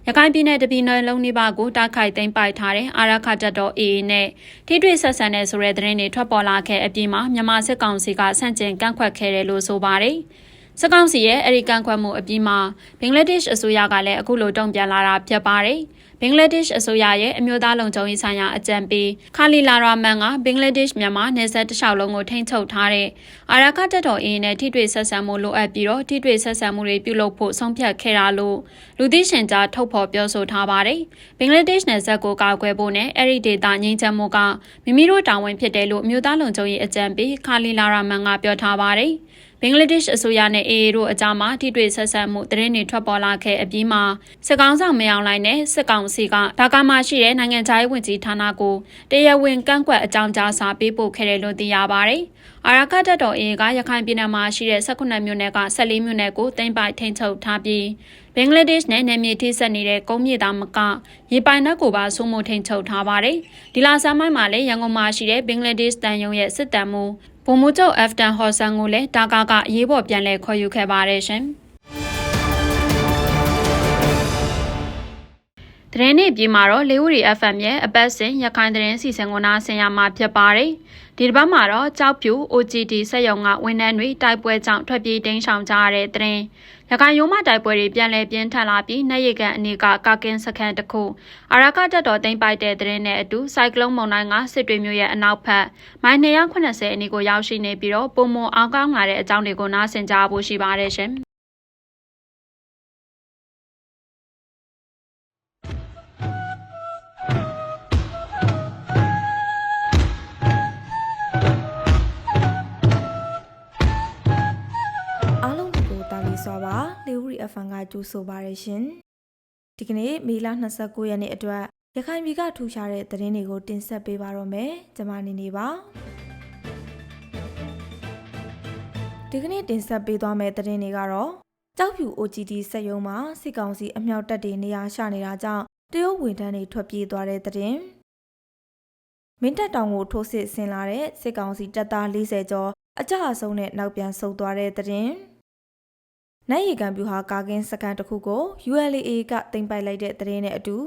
ရခိုင်ပြည်နယ်တပြည်နယ်လုံးနေပါကိုတိုက်ခိုက်သိမ်းပိုက်ထားတဲ့အာရခတ်တပ်တော် AA နဲ့ထိတွေ့ဆက်ဆံတဲ့ဆိုတဲ့သတင်းတွေထွက်ပေါ်လာခဲ့အပြီးမှာမြန်မာစစ်ကောင်စီကဆန့်ကျင်ကန့်ကွက်ခဲ့တယ်လို့ဆိုပါတယ်။စကောင်းစီရဲ့အရိကန်ခွက်မှုအပြီးမှာဘင်္ဂလားဒေ့ရှ်အစိုးရကလည်းအခုလိုတုံ့ပြန်လာတာဖြစ်ပါတယ်။ ဘင်္ဂလားဒေ့ရှ်အစိုးရရဲ့အမျိုးသားလုံခြုံရေးဆိုင်ရာအကြံပေးခါလီလာရာမန်ကဘင်္ဂလားဒေ့ရှ်မြန်မာနယ်စပ်တစ်လျှောက်လုံးကိုထိန်းချုပ်ထားတဲ့အာရကတပ်တော်အင်းနဲ့ထိတွေ့ဆက်ဆံမှုလိုအပ်ပြီးတော့ထိတွေ့ဆက်ဆံမှုတွေပြုလုပ်ဖို့ဆုံးဖြတ်ခဲ့တာလို့လူသိရှင်ကြားထုတ်ဖော်ပြောဆိုထားပါတယ်။ဘင်္ဂလားဒေ့ရှ်နယ်စပ်ကိုကာကွယ်ဖို့နဲ့အဲ့ဒီဒေသငြိမ်းချမ်းမှုကမိမိတို့တာဝန်ဖြစ်တယ်လို့အမျိုးသားလုံခြုံရေးအကြံပေးခါလီလာရာမန်ကပြောထားပါတယ်။ ဘင်္ဂလားဒေ့ရှ်အစိုးရနဲ့ AA တို့အကြားမှာထိတွေ့ဆက်ဆံမှုသတင်းတွေထွက်ပေါ်လာခဲ့အပြီးမှာစစ်ကောင်ဆောင်မယောင်လိုက်နဲ့စစ်ကောင်စီကဒါကာမှာရှိတဲ့နိုင်ငံခြားရေးဝန်ကြီးဌာနကိုတရားဝင်ကန့်ကွက်အကြောင်းကြားစာပေးပို့ခဲ့တယ်လို့သိရပါတယ်။အာရကတပ်တော် AA ကရခိုင်ပြည်နယ်မှာရှိတဲ့18မြို့နယ်က14မြို့နယ်ကိုတင်ပိုက်ထိန်းချုပ်ထားပြီးဘင်္ဂလားဒေ့ရှ်နဲ့နယ်မြေထိစပ်နေတဲ့ကုန်းမြေသားမကရေပိုင်နက်ကိုပါစိုးမိုးထိန်းချုပ်ထားပါတယ်။ဒီလာဆမ်းမိုင်းမှာလည်းရန်ကုန်မှာရှိတဲ့ဘင်္ဂလားဒေ့ရှ်တန်ယုံရဲ့စစ်တမ်းမှု ဗိုလ်မှူးချုပ်အက်ဖတန်ဟော်ဆန်ကိုလည်းဒါကာကအရေးပေါ်ပြန်လည်ခေါ်ယူခဲ့ပါတယ်ရှင်။သတင်းနေ့ပြည်မှာတော့လေးဝရီ FM ရဲ့အပတ်စဉ်ရခိုင်သတင်းစီစဉ်ကိုနားဆင်ရမှာဖြစ်ပါတယ်။ဒီတစ်ပတ်မှာတော့ကြောက်ဖြူ OGD စက်ရုံကဝန်ထမ်းတွေတိုက်ပွဲကြောင့်ထွက်ပြေးတိမ်းရှောင်ကြရတဲ့သတင်း။ ရခိုင်ရိုးမတိုက်ပွဲတွေပြန်လည်ပြင်းထန်လာပြီးနှက်ရကန်အနေကကာကင်းစခန်းတစ်ခုအာရကတက်တော်သိမ်းပိုက်တဲ့သတင်းနဲ့အတူစိုက်ကလုန်းမုန်တိုင်းကစစ်တွေမျိုးရဲ့အနောက်ဘက်မိုင်280အနီးကိုရောက်ရှိနေပြီးတော့ပုံမအောင်ကောင်းလာတဲ့အကြောင်းတွေကိုနားဆင်ကြဖို့ရှိပါတယ်ရှင်။ ပါလေဝရီ FM ကကြိုးဆိုပါရရှင်ဒီကနေ့မေလ29ရက်နေ့အတွက်ရခိုင်ပြည်ကထူခြားတဲ့သတင်းတွေကိုတင်ဆက်ပေးပါတော့မယ်ကျွန်မနေနေပါဒီကနေ့တင်ဆက်ပေးသွားမယ့်သတင်းတွေကတော့ကြောက်ဖြူ OGD စက်ရုံမှာစစ်ကောင်စီအမြောက်တပ်တွေနေရာချနေတာကြောင့်တရုတ်ဝန်ထမ်းတွေထွက်ပြေးသွားတဲ့သတင်းမင်းတပ်တောင်ကိုထိုးစစ်ဆင်လာတဲ့စစ်ကောင်စီတပ်သား40ကျော်အကြအဆုံးနဲ့နောက်ပြန်ဆုတ်သွားတဲ့သတင်း နိုင်ရီကံပြူဟာကာကင်းစကန်တစ်ခုကို ULA ကတင်ပိုက်လိုက်တဲ့သတင်းနဲ့အတူ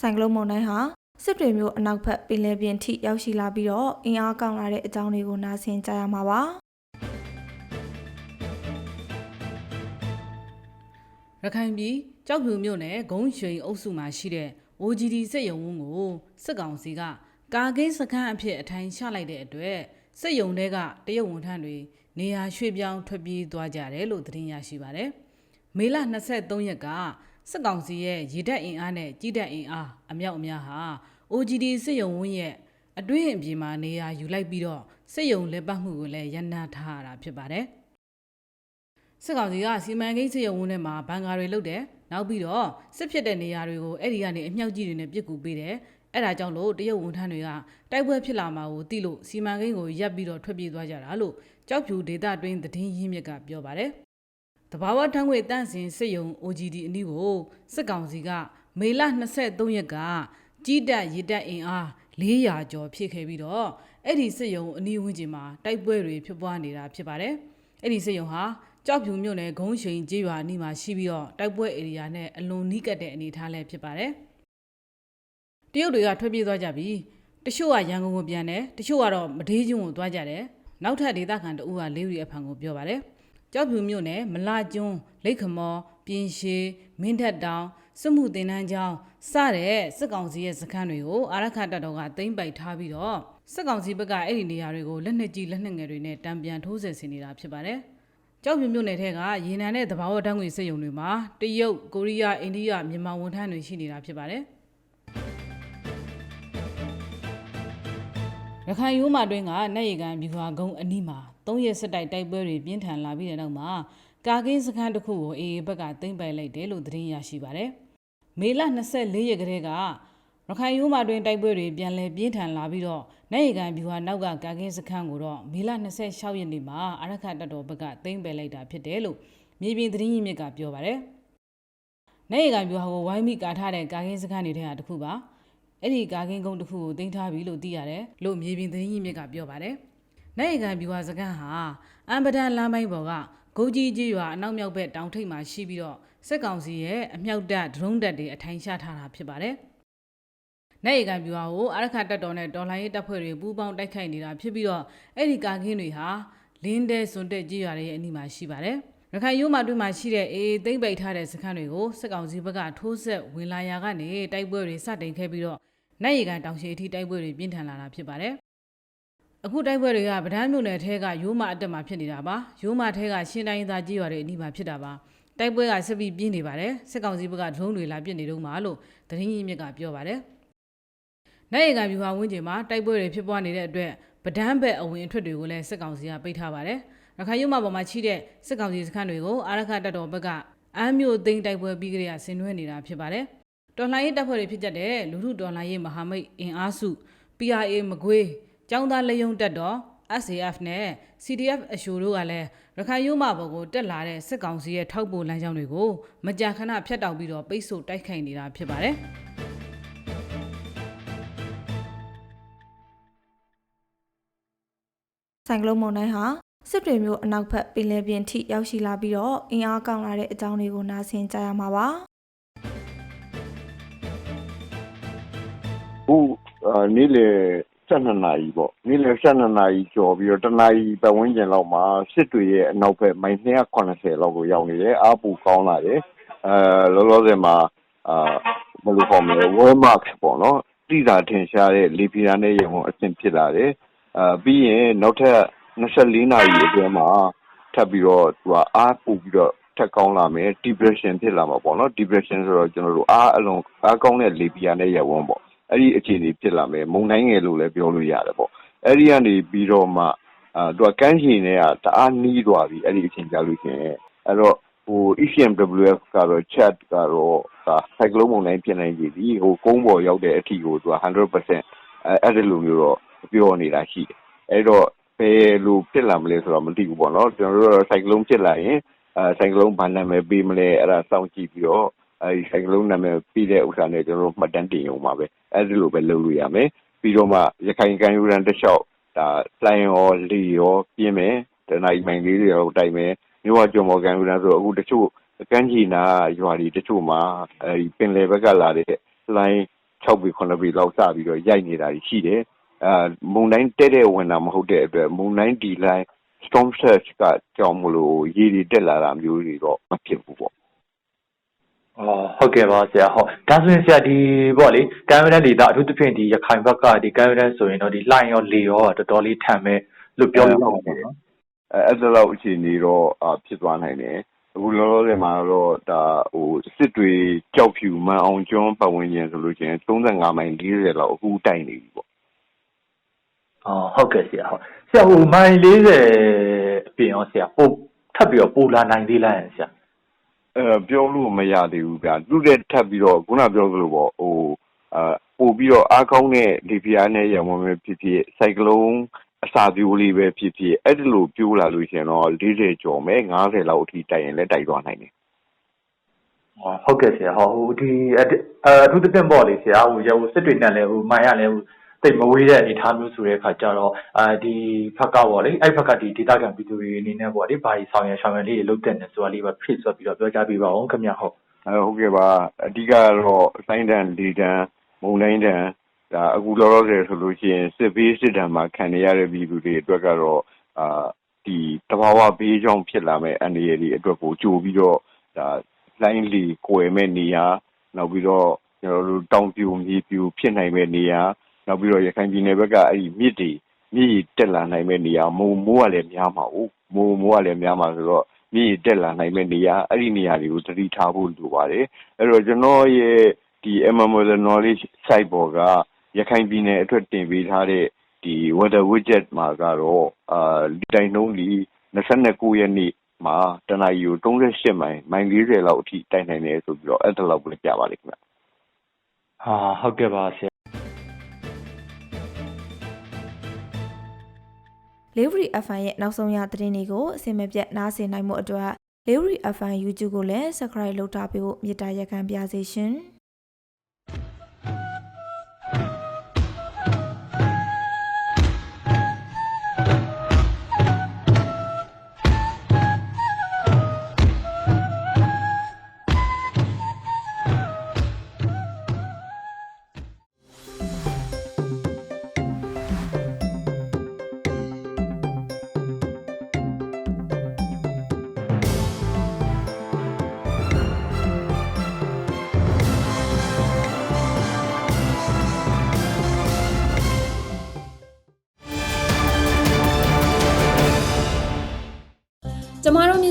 ဆိုင်ကလုန်းမုန်တိုင်းဟာစစ်တွေမျိုးအနောက်ဘက်ပင်လယ်ပြင်ထိရောက်ရှိလာပြီးတော့အင်အားကောင်းလာတဲ့အကြောင်းတွေကိုနားဆင်ကြရမှာပါရခိုင်ပြည်ကြောက်ဖြူမြို့နယ်ဂုံးရွှိန်အုပ်စုမှာရှိတဲ့ OGD စစ်ရုံဝန်းကိုစစ်ကောင်စီကကာကင်းစခန်းအဖြစ်အထိုင်ချလိုက်တဲ့အတွက်စစ်ရုံတွေကတရုတ်ဝန်ထမ်းတွေ နေရာရွှေ့ပြောင်းထွက်ပြေးသွားကြတယ်လို့သတင်းရရှိပါတယ်။မေလ23ရက်ကစစ်ကောင်စီရဲ့ရေတပ်အင်အားနဲ့ကြီးတပ်အင်အားအမြောက်အများဟာ OGD စစ်ရုံဝန်းရဲ့အတွင်းအပြင်မှာနေရာယူလိုက်ပြီးတော့စစ်ရုံလက်ပတ်မှုကိုလည်းရန်နာထားရတာဖြစ်ပါတယ်။စစ်ကောင်စီကစီမံကိန်းစစ်ရုံဝန်းထဲမှာဘန်ကာတွေလုတ်တယ်နောက်ပြီးတော့စစ်ဖြစ်တဲ့နေရာတွေကိုအဲ့ဒီကနေအမြောက်ကြီးတွေနဲ့ပြစ်ကူပေးတယ် အဲ့ဒါကြောင့်လို့တရုတ်ဝန်ထမ်းတွေကတိုက်ပွဲဖြစ်လာမှာကိုသိလို့စီမံကိန်းကိုရပ်ပြီးတော့ထွက်ပြေးသွားကြတာလို့ကြောက်ဖြူဒေတာတွင်းသတင်းရင်းမြစ်ကပြောပါတယ်တဘာဝထန်းခွေတန့်စင်စစ်ရုံ OGD အနီးကိုစစ်ကောင်စီကမေလ23ရက်ကကြီးတက်ရတက်အင်အား400ကျော်ဖြစ်ခဲ့ပြီးတော့အဲ့ဒီစစ်ရုံအနီးဝန်းကျင်မှာတိုက်ပွဲတွေဖြစ်ပွားနေတာဖြစ်ပါတယ်အဲ့ဒီစစ်ရုံဟာကြောက်ဖြူမြို့နယ်ဂုံးရှိန်ကျေးရွာအနီးမှာရှိပြီးတော့တိုက်ပွဲဧရိယာနဲ့အလွန်နီးကပ်တဲ့အနေအထားလည်းဖြစ်ပါတယ် တရုတ်တွေကထွက်ပြေးသွားကြပြီတချို့ကရန်ကုန်ကိုပြန်တယ်တချို့ကတော့မဒေးကျွန်းကိုသွားကြတယ်နောက်ထပ်ဒေသခံတအူးကလေးရီအဖန်ကိုပြောပါတယ်ကြောက်ဖြူမြို့နယ်မလာကျွန်းလိတ်ခမော်ပြင်းရှည်မင်းထက်တောင်စစ်မှုတင်တန်းကျောင်းစတဲ့စစ်ကောင်စီရဲ့စခန်းတွေကိုအာရခတပ်တော်ကသိမ်းပိုက်ထားပြီးတော့စစ်ကောင်စီဘက်ကအဲ့ဒီနေရာတွေကိုလက်နက်ကြီးလက်နက်ငယ်တွေနဲ့တံပြန်ထိုးဆယ်ဆင်နေတာဖြစ်ပါတယ်ကြောက်ဖြူမြို့နယ်ထဲကရေနံနဲ့သဘာဝဓာတ်ငွေစက်ရုံတွေမှာတရုတ်ကိုရီးယားအိန္ဒိယမြန်မာဝန်ထမ်းတွေရှိနေတာဖြစ်ပါတယ် ရခိုင်ရိုးမာတွင်းကနိုင်ရီကန်မြူဟာကုန်းအနီးမှာ၃ရက်ဆက်တိုက်တိုက်ပွဲတွေပြင်းထန်လာပြီးတဲ့နောက်မှာကာကင်းစခန်းတစ်ခုကိုအေအေဘက်ကသိမ်းပိုက်လိုက်တယ်လို့သတင်းရရှိပါတယ်။မေလ24ရက်ကလေးကရခိုင်ရိုးမာတွင်တိုက်ပွဲတွေပြန်လည်ပြင်းထန်လာပြီးတော့နိုင်ရီကန်မြူဟာနောက်ကကာကင်းစခန်းကိုတော့မေလ26ရက်နေ့မှာအရခတ်တော်ဘက်ကသိမ်းပိုက်လိုက်တာဖြစ်တယ်လို့မြေပြင်သတင်းရင်းမြစ်ကပြောပါတယ်။နိုင်ရီကန်မြူဟာကိုဝိုင်းမိကာထားတဲ့ကာကင်းစခန်းတွေထဲဟာတစ်ခုပါ။ အဲ့ဒီကာကင်းကုန်းတစ်ခုကိုတင်ထားပြီလို့သိရတယ်လို့မြေပြင်သတင်းရင်းမြစ်ကပြောပါတယ်။နိုင်ရီကန်မြူဟာစခန်းဟာအမ်ပဒန်လမ်းပိုင်းပေါ်ကဂုတ်ကြီးကြီးရွာအနောက်မြောက်ဘက်တောင်ထိပ်မှာရှိပြီးတော့စစ်ကောင်စီရဲ့အမြောက်တပ်ဒရုန်းတပ်တွေအထိုင်ချထားတာဖြစ်ပါတယ်။နိုင်ရီကန်ပြူဟာကိုအရခတ်တပ်တော်နဲ့ဒေါ်လာရေးတပ်ဖွဲ့တွေပူးပေါင်းတိုက်ခိုက်နေတာဖြစ်ပြီးတော့အဲ့ဒီကာကင်းတွေဟာလင်းတဲစွန်တက်ကြီးရွာတွေရဲ့အနီးမှာရှိပါတယ်။ ရခိုင်ရိုးမာတွင်းမှာရှိတဲ့အေးသိမ့်ပိတ်ထားတဲ့စခန်းတွေကိုစစ်ကောင်စီဘက်ကထိုးဆက်ဝင်လာရာကနေတိုက်ပွဲတွေစတင်ခဲ့ပြီးတော့နိုင်ရီကန်တောင်ရှိအထိတိုက်ပွဲတွေပြင်းထန်လာတာဖြစ်ပါတယ်။အခုတိုက်ပွဲတွေကဗဒန်းမြို့နယ်ထဲကရိုးမာအတက်မှာဖြစ်နေတာပါ။ရိုးမာထဲကရှင်းတိုင်းသားကြီးရွာတွေအနီးမှာဖြစ်တာပါ။တိုက်ပွဲကဆက်ပြီးပြင်းနေပါတယ်။စစ်ကောင်စီဘက်ကဒရုန်းတွေလာပစ်နေတော့မှလို့သတင်းရင်းမြစ်ကပြောပါတယ်။နိုင်ရီကန်ပြူဟာဝင်းကျင်မှာတိုက်ပွဲတွေဖြစ်ပွားနေတဲ့အတွက်ဗဒန်းဘက်အဝင်အထွက်တွေကိုလည်းစစ်ကောင်စီကပိတ်ထားပါတယ်။ ရခိုင်ရုံမပေါ်မှာချိတဲ့စစ်ကောင်စီစခန်းတွေကိုအာရခတပ်တော်ဘက်ကအမ်းမြို့သိမ်းတိုက်ပွဲပြီးကြရဆင်နွှဲနေတာဖြစ်ပါတယ်။တော်လှန်ရေးတပ်ဖွဲ့တွေဖြစ်တဲ့လူထုတော်လှန်ရေးမဟာမိတ်အင်အားစု PRA မကွေးចောင်းသားလယုံတက်တော် SAF နဲ့ CDF အရှိုတို့ကလည်းရခိုင်ရုံးမဘော်ကိုတက်လာတဲ့စစ်ကောင်စီရဲ့ထောက်ပို့လမ်းကြောင်းတွေကိုမကြာခဏဖျက်တောက်ပြီးတော့ပိတ်ဆို့တိုက်ခိုက်နေတာဖြစ်ပါတယ်။ဆိုင်ကလုန်းမုန်တိုင်းဟာ စစ်တွေမျိုးအနောက်ဘက်ပင်လယ်ပြင်ထိရောက်ရှိလာပြီးတော့အင်အားကောင်းလာတဲ့အကြောင်းတွေကိုနားဆင်ကြရမှာပါခုအာနေ့လေ12နာရီပေါ့နေ့လေ12နာရီကျော်ပြီးတော့တနာရီပတ်ဝန်းကျင်လောက်မှာစစ်တွေရဲ့အနောက်ဘက်မိုင်280လောက်ကိုရောက်နေတယ်အားပူကောင်းလာတယ်အဲလောလောဆယ်မှာအာဘယ်လိုခေါ်မလဲ world mark ပေါ့နော်တိတာထင်ရှားတဲ့လေပြင်းနဲ့ရေပုံအဆင့်ဖြစ်လာတယ်အာပြီးရင်နောက်ထပ် 24နာရီအတွင်းမှာထပ်ပြီးတော့သူကအားပူပြီးတော့ထက်ကောင်းလာမယ် depression ဖြစ်လာမှာပေါ့နော် depression ဆိုတော့ကျွန်တော်တို့အားအလုံးအားကောင်းတဲ့လေပြင်းနဲ့ရေပုံပေါ့အဲ့ဒီအခြေအနေဖြစ်လာမယ်မုံတိုင်းငယ်လို့လည်းပြောလို့ရတယ်ပေါ့အဲ့ဒီကနေပြီးတော့မှအာသူကကမ်းခြေနဲ့ကတအားနီးသွားပြီအဲ့ဒီအချိန်ကြာလို့ရှိရင်အဲ့တော့ဟို ECMWF ကတော့ chat ကတော့ဒါဆိုင်ကလုန်းမုန်တိုင်းဖြစ်နိုင်ကြပြီဟိုကုန်းပေါ်ရောက်တဲ့အထိကိုသူက100%အဲအဲ့ဒီလိုမျိုးတော့ပြောနေတာရှိတယ်အဲ့တော့ ဘယ်လိုဖြစ်လာမလဲဆိုတော့မသိဘူးပေါ့နော် ကျွန်တော်တို့တော့စိုက်ကလုံးဖြစ်လာရင်အဲစိုက်ကလုံးဘာနာမည်ပေးမလဲ အဲ့ဒါစောင့်ကြည့်ပြီးတော့ အဲဒီစိုက်ကလုံးနာမည်ပြီးတဲ့ဥစ္စာနဲ့ ကျွန်တော်တို့ မှတ်တမ်းတင်ရုံပါပဲ အဲ့ဒီလိုပဲ လုပ်လို့ရမယ် ပြီးတော့မှ ရခိုင်ကန်ယူရန်တစ်လျှောက်ဒါလိုင်းရောလီရောပြင်းမယ် တနအီမိုင်လေးတွေရောတိုက်မယ် မြို့ဝကျော်မော်ကန်ယူရန်ဆိုအခုတချို့ ကမ်းခြေနာရွာတွေတချို့မှာအဲဒီပင်လယ်ဘက်ကလာတဲ့လိုင်း6ပေ9ပေလောက် စပြီးတော့ ရိုက်နေတာရှိတယ်အဲ မုန်တိုင်းတဲ့တဲ့ဝင်တာမဟုတ်တဲ့အတွက် မုန်တိုင်းဒီလိုင်း storm surge ကကြောင့်မလို့ ရေတွေတက်လာတာမျိုးတွေတော့ မဖြစ်ဘူးပေါ့အော်ဟုတ်ကဲ့ပါဆရာဟုတ်ဒါဆိုရင်ဆရာဒီပေါ့လေကမ်းရိုးတန်းဒေသ အထူးသဖြင့်ဒီရခိုင်ဘက်ကဒီကမ်းရိုးတန်းဆိုရင်တော့ဒီလှိုင်းရော လေရော တော်တော်လေးထန်မဲ့လို့ ပြောလို့ရပါတယ်နော် အဲအဲ့ဒါလောက်အခြေအနေတော့အာဖြစ်သွားနိုင်တယ် အခုလောလောဆယ်မှာတော့ဒါဟိုစစ်တွေကြောက်ဖြူမန်အောင်ကျွန်း ပတ်ဝန်းကျင်ဆိုလို့ရှိရင်35မိုင်40လောက်အခုတိုက်နေပြီပေါ့ အော်ဟုတ်ကဲ့ဆရာဟုတ်ဆရာဟိုမိုင်40အပြင်ရောဆရာပို့ထပ်ပြီးတော့ပို့လာနိုင်သေးလားဆရာအဲပြောလို့မရသေးဘူးဗျာသူတဲ့ထပ်ပြီးတော့ခုနပြောသလိုပေါ့ဟိုအာပို့ပြီးတော့အားကောင်းတဲ့ဒီဖီယာနဲ့ရံဝင်ပဲဖြစ်ဖြစ်စိုက်ကလုံးအစာပြိုးလေးပဲဖြစ်ဖြစ်အဲ့ဒီလိုပြိုးလာလို့ရှိရင်တော့40ကျော်မယ်90လောက်အထိတိုက်ရင်လည်းတိုက်သွားနိုင်တယ်အော်ဟုတ်ကဲ့ဆရာဟောဟိုဒီအတအထူးသဖြင့်ပေါ့လေဆရာဟိုရဟိုစစ်တွေနဲ့လည်းဟိုမိုင်ရလည်းဟို တိတ်မဝေးတဲ့အနေအထားမျိုးဆိုတဲ့အခါကျတော့အာဒီဖက်ကပေါ့လေအဲ့ဖက်ကဒီဒေတာကန်ပြည်သူတွေအနေနဲ့ပေါ့လေဘာကြီးဆောင်ရဆောင်ရလေးတွေလုပ်တဲ့နေဆိုတာလေးပဲဖြစ်ဆိုပြီးတော့ပြောကြားပေးပါအောင်ခင်ဗျဟုတ်အဲဟုတ်ကဲ့ပါအဓိကတော့စိုင်းတန်လီတန်မုံတိုင်းတန်ဒါအခုလောလောဆယ်ဆိုလို့ရှိရင်စစ်ဘေးစစ်တမ်းမှာခံနေရတဲ့ပြည်သူတွေအတွက်ကတော့အာဒီတဘာဝဘေးကြောင့်ဖြစ်လာမဲ့အန္တရာယ်တွေအတွက်ကိုကြိုပြီးတော့ဒါလိုင်းလီကွယ်မဲ့နေရာနောက်ပြီးတော့ကျွန်တော်တို့တောင်ပြူမြေပြူဖြစ်နိုင်မဲ့နေရာ နောက်ပြီးတော့ ရခိုင်ပြည်နယ်ဘက်ကအဲ့ဒီမြစ်တွေ မြစ်တက်လာနိုင်မဲ့နေရာမုံမိုးကလည်း များမှာ哦မိုးမိုးကလည်း များမှာဆိုတော့ မြင့်တက်လာနိုင်မဲ့နေရာ အဲ့ဒီနေရာတွေကို သတိထားဖို့ လိုပါတယ် အဲ့တော့ ကျွန်တော်ရဲ့ဒီ MMOL knowledge site ပေါ်က ရခိုင်ပြည်နယ်အတွက် တင်ပေးထားတဲ့ဒီ weather widget မှာကတော့အာဒီတိုင်းနှုန်းဒီ29ရက်နေ့မှာ တနအီကို38မိုင် မိုင်40လောက်အထိ တိုက်နိုင်တယ်ဆိုပြီးတော့ အဲ့ဒါလောက်ပဲ ပြပါလိမ့်ခင်ဗျဟာဟုတ်ကဲ့ပါ ဆရာ လေးဝရီ FM ရဲ့နောက်ဆုံးရသတင်းတွေကိုအစီအမပြတ်နားဆင်နိုင်မှုအတွက်လေးဝရီ FM YouTube ကိုလည်း Subscribe လုပ်ထားပေးဖို့မေတ္တာရက်ခံပါစေရှင်။။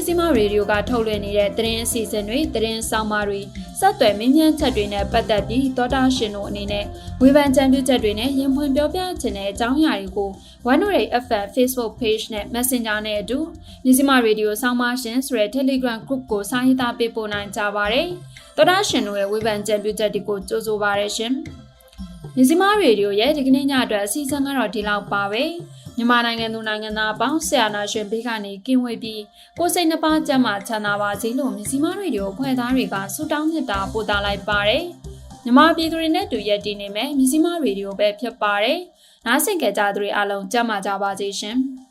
စည်းမရေဒီယိုကထုတ်လွှင့်နေတဲ့သတင်းအစီအစဉ်တွေသတင်းဆောင်မတွေစက်သွယ်မင်းမြန်းချက်တွေနဲ့ပတ်သက်ပြီးသောတာရှင်တို့အနေနဲ့ဝေဖန်ကြံပြုချက်တွေနဲ့ရင်ဖွင့်ပြောပြခြင်းတဲ့အကြောင်းအရာတွေကို108 FM Facebook Page နဲ့ Messenger နဲ့အတူမြစည်းမရေဒီယိုဆောင်းပါရှင်ဆိုတဲ့ Telegram Group ကိုစာရေးသားပေးပို့နိုင်ကြပါတယ်။သောတာရှင်တို့ရဲ့ဝေဖန်ကြံပြုချက်တွေကိုကြိုဆိုပါရရှင်။ မြစည်းမရေဒီယိုရဲ့ဒီကနေ့ညအတွက်အစီအစဉ်ကတော့ဒီလောက်ပါပဲ။မြန်မာနိုင်ငံသူနိုင်ငံသားအပေါင်းဆရာနာရှင်ဘေးကနေကင်းဝေးပြီးကိုယ်စိတ်နှပါကြမ်းမှချမ်းသာပါစေလို့မြစီမရေဒီယိုဖွဲ့သားတွေကဆုတောင်းမြတ်တာပို့သလိုက်ပါတယ်။မြန်မာပြည်သူတွေနဲ့တူရက်တည်နေမယ်မြစီမရေဒီယိုပဲဖြစ်ပါတယ်။နားဆင်ကြကြသူတွေအားလုံးကြမ်းမှကြပါစေရှင်။